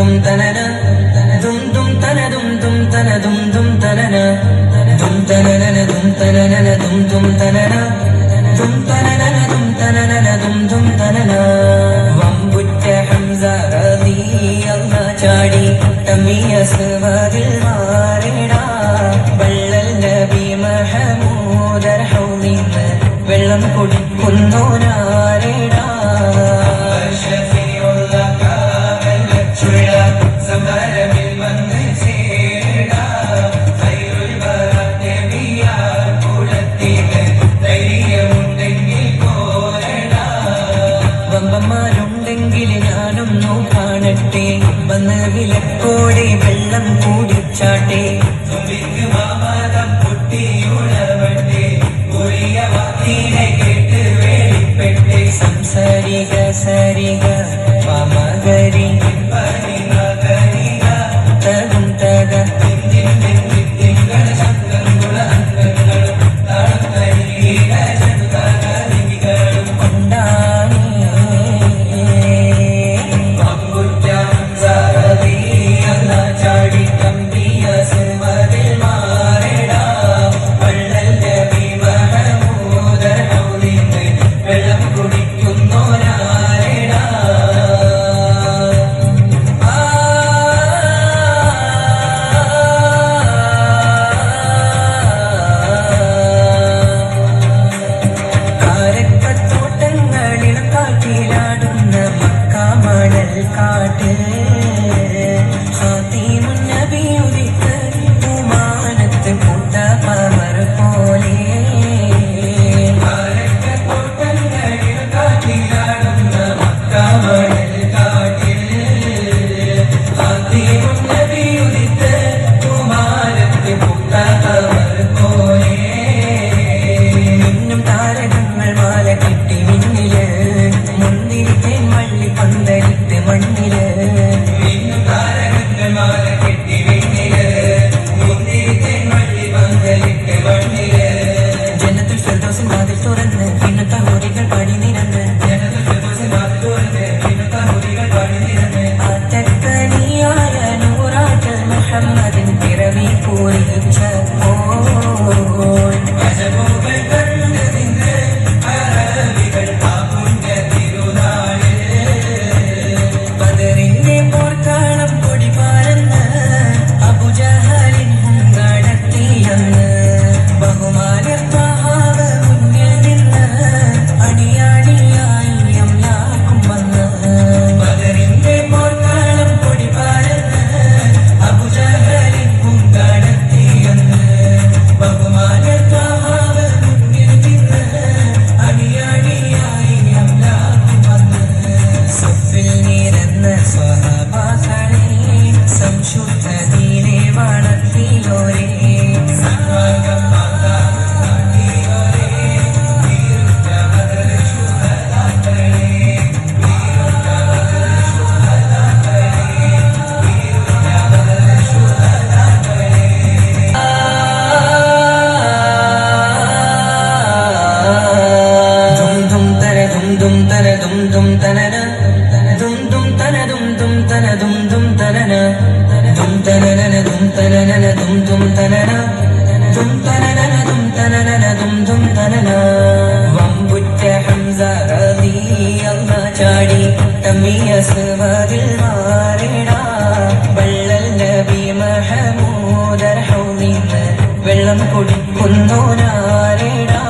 ദും തനന ദും ദും തന ദും ദും തന ദും ദും തനന ദും തനന ദും തനന ദും ദും തനന അമ്മമാരുണ്ടെങ്കിൽ ഞാനും കാണട്ടെ വന്ന് വിലക്കോടെ വെള്ളം കൂടിച്ചാട്ടെ സംസാരിക സരിക മാമാകരി with feel ദും ദും തനന വമ്പുറ്റ ചാടി തമ്മിയസ് മതിൽ മാറിട. വള്ളൽ നബി മഹമൂദർ ഹൗലിന്ന് വെള്ളം കുടിക്കുന്നോനാരിടാ